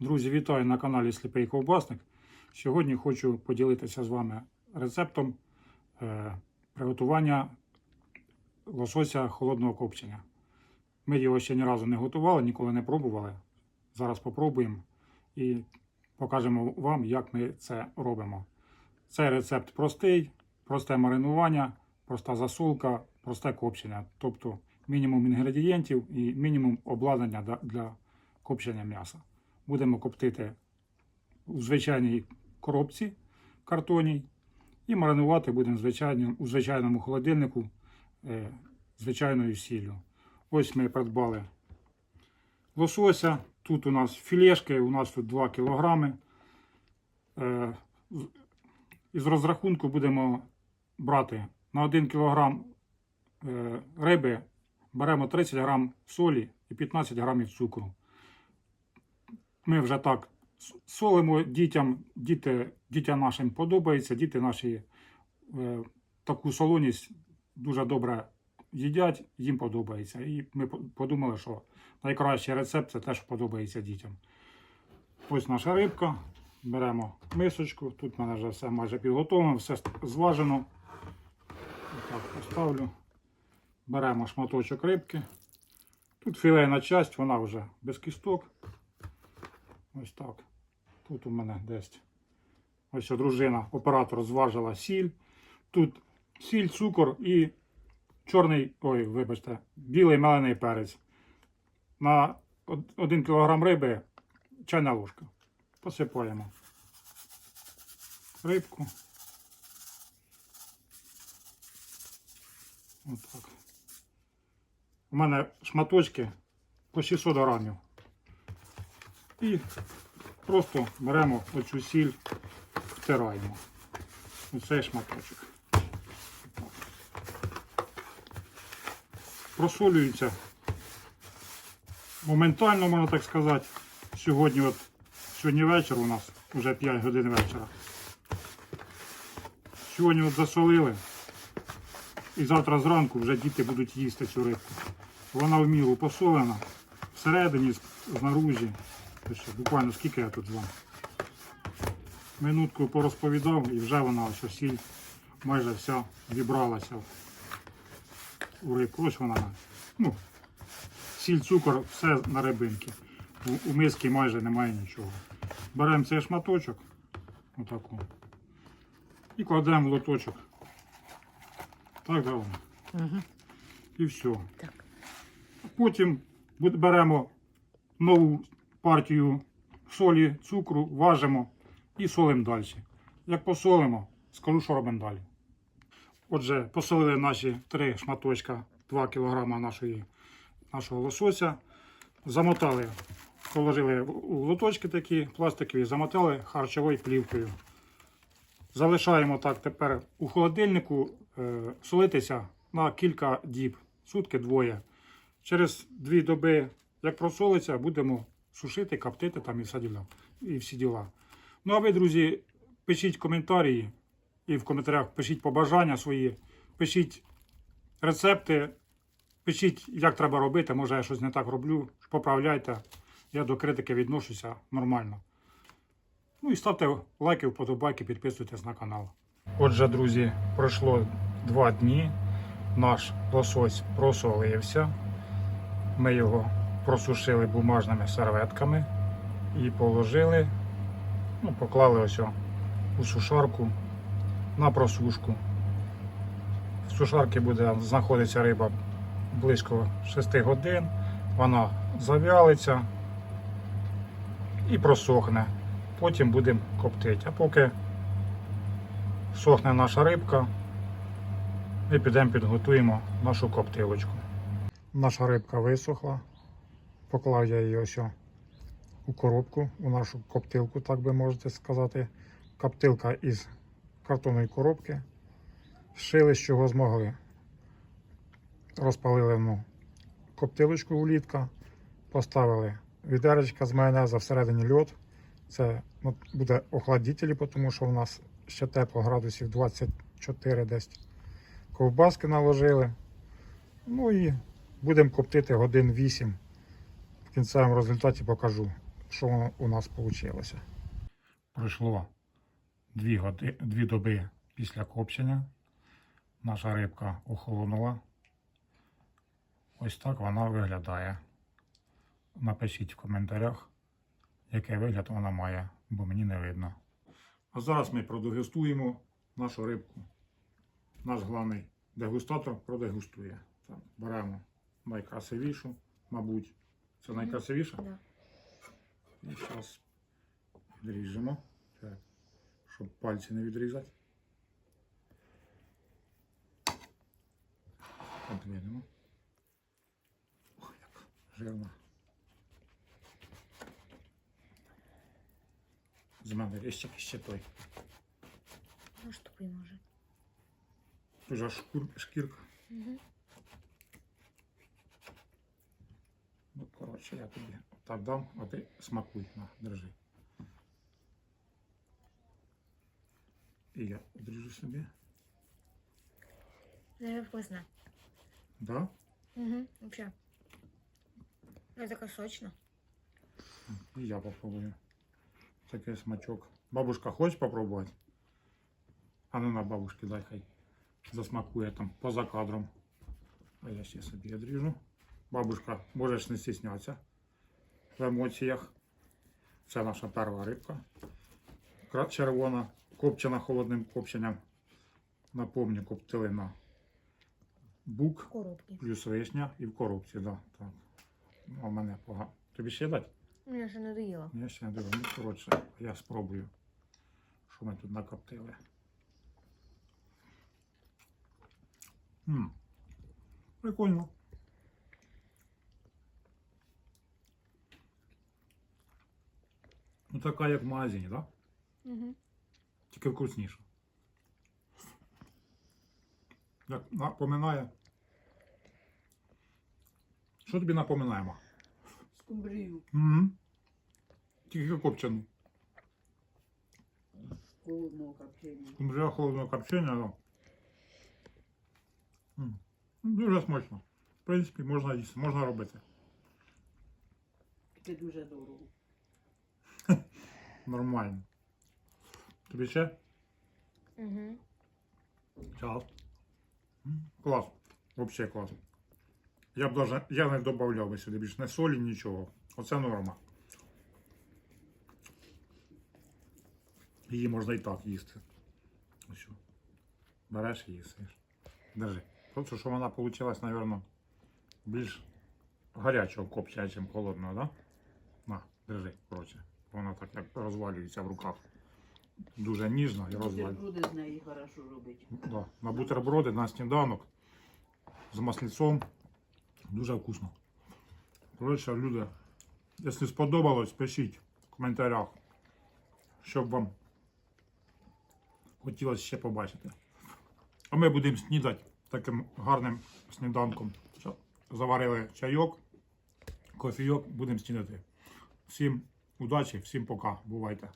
Друзі, вітаю на каналі Сліпий Ковбасник. Сьогодні хочу поділитися з вами рецептом е, приготування лосося холодного копчення. Ми його ще ні разу не готували, ніколи не пробували. Зараз попробуємо і покажемо вам, як ми це робимо. Цей рецепт простий, просте маринування, проста засолка, просте копчення. Тобто мінімум інгредієнтів і мінімум обладнання для- копчення м'яса. Будемо коптити у звичайній коробці картонній і маринувати будемо у звичайному холодильнику е, звичайною сіллю. Ось ми придбали лосося. Тут у нас філешки, у нас тут 2 кілограми. Е, із розрахунку будемо брати на 1 кілограм е, риби беремо 30 грам солі і 15 грамів цукру. Ми вже так солимо дітям, діти, дітям нашим подобається, діти наші е, таку солоність дуже добре їдять, їм подобається. І ми подумали, що найкращий рецепт це те, що подобається дітям. Ось наша рибка. Беремо мисочку. Тут в мене вже все майже підготовлено, все зважено. Так, поставлю. Беремо шматочок рибки. Тут філейна часть, вона вже без кісток. Ось так. Тут у мене десь. Ось дружина, оператор зважила сіль. Тут сіль, цукор і чорний, ой, вибачте, білий мелений перець. На 1 кг риби чайна ложка. Посипаємо рибку. Отак. У мене шматочки по 600 грамів. І просто беремо оцю сіль, втираємо. Оцей шматочок. Так. Просолюється моментально, можна так сказати. Сьогодні, от, сьогодні вечір у нас вже 5 годин вечора. Сьогодні от засолили. І завтра зранку вже діти будуть їсти цю рибку. Вона в міру посолена. Всередині, знаружі. Що, Буквально скільки я тут з вами. Минутку порозповідав і вже вона ось сіль майже вся вібралася у рибку. Ось вона. Ну, сіль, цукор, все на рибинки. У, у миски майже немає нічого. Беремо цей шматочок, отаку, і кладемо в лоточок. Так, давно. Угу. І все. Так. Потім беремо нову партію солі, цукру, важимо і солимо далі. Як посолимо, скажу, що робимо далі. Отже, посолили наші три шматочка 2 кг нашої, нашого лосося. Замотали, положили у лоточки такі пластикові, замотали харчовою плівкою. Залишаємо так тепер у холодильнику е, солитися на кілька діб, сутки двоє. Через дві доби, як просолиться, будемо сушити, коптити там і все діла. І всі діла. Ну а ви, друзі, пишіть коментарі і в коментарях пишіть побажання свої, пишіть рецепти, пишіть, як треба робити. Може, я щось не так роблю. Поправляйте. Я до критики відношуся нормально. Ну і ставте лайки, вподобайки, підписуйтесь на канал. Отже, друзі, пройшло два дні. Наш лосось просолився. Ми його просушили бумажними серветками і положили, ну, поклали ось у сушарку на просушку. В сушарці буде знаходитися риба близько 6 годин. Вона зав'ялиться і просохне. Потім будемо коптити. А поки сохне наша рибка, ми підемо підготуємо нашу коптилочку. Наша рибка висохла. Поклав я її ось у коробку, у нашу коптилку, так би можете сказати. Коптилка із картонної коробки. Шили з чого змогли. Розпалили ну, коптилочку улітка, поставили відеречка з майонеза всередині льод. Це ну, буде охладителі, тому що у нас ще тепло, градусів 24 десь. Ковбаски наложили. Ну і будемо коптити годин 8. В кінцевому результаті покажу, що у нас вийшло. Пройшло дві, годи, дві доби після копчення. Наша рибка охолонула. Ось так вона виглядає. Напишіть в коментарях, який вигляд вона має, бо мені не видно. А зараз ми продегустуємо нашу рибку. Наш головний дегустатор продегустує. Беремо найкрасивішу, мабуть. Це найкрасивіша? Да. І зараз відріжемо, так, щоб пальці не відрізати. Отведемо. Ох, як жирно. З мене ріщик ще той. Ну, штукай може. Дуже шкур, шкірка. Угу. коротше, я тобі так дам, а ти смакуй, на, держи. І я відріжу собі. Дуже вкусно. Да? Угу. Вообще. Это така сочно. І я попробую. Такий смачок. Бабушка, хочеш попробувати? А ну на бабушки дай хай засмакує там поза кадром. А я ще собі відріжу. Бабушка, можеш не стіснятися в емоціях. Це наша перша рибка. Червона, копчена холодним копченням. Напомню, коптили на бук. Коробки. Плюс вишня і в коробці, да, так. Ну, а в мене погано. Тобі ще дати? Мені ще не доїла. Я ще не дивлю. Ну, коротше, я спробую, що ми тут накоптили. М. Прикольно. Ну, така, як в магазині, так? Да? Угу. Тільки вкусніше. Як напоминає. Що тобі напоминаємо? Скумбрію Угу. Тільки копчений. холодного копчення. Кумжа холодного копчення, да. Ну, Дуже смачно. В принципі, можна їсти, можна робити. Це дуже дорого. Нормально. Тобі ще? Угу. Час. Клас. Взагалі клас. Я б даже, я не додавав би сюди більше не солі, нічого. Оце норма. Її можна і так їсти. Ось. Береш і їсиш. Держи. Просто, що вона вийшла, мабуть, більш гарячого копча, ніж холодного, да? На, держи, коротше. Вона так як розвалюється в руках. Дуже ніжно і розвалюється. Бутерброди з неї хорошо робити. Да, на бутерброди, на сніданок з маслицом. Дуже вкусно. Коротше, люди, якщо сподобалось, пишіть в коментарях, щоб вам хотілося ще побачити. А ми будемо снідати таким гарним сніданком. Заварили чайок, кофійок, будемо снідати. Всім удачі, всім пока. Бувайте.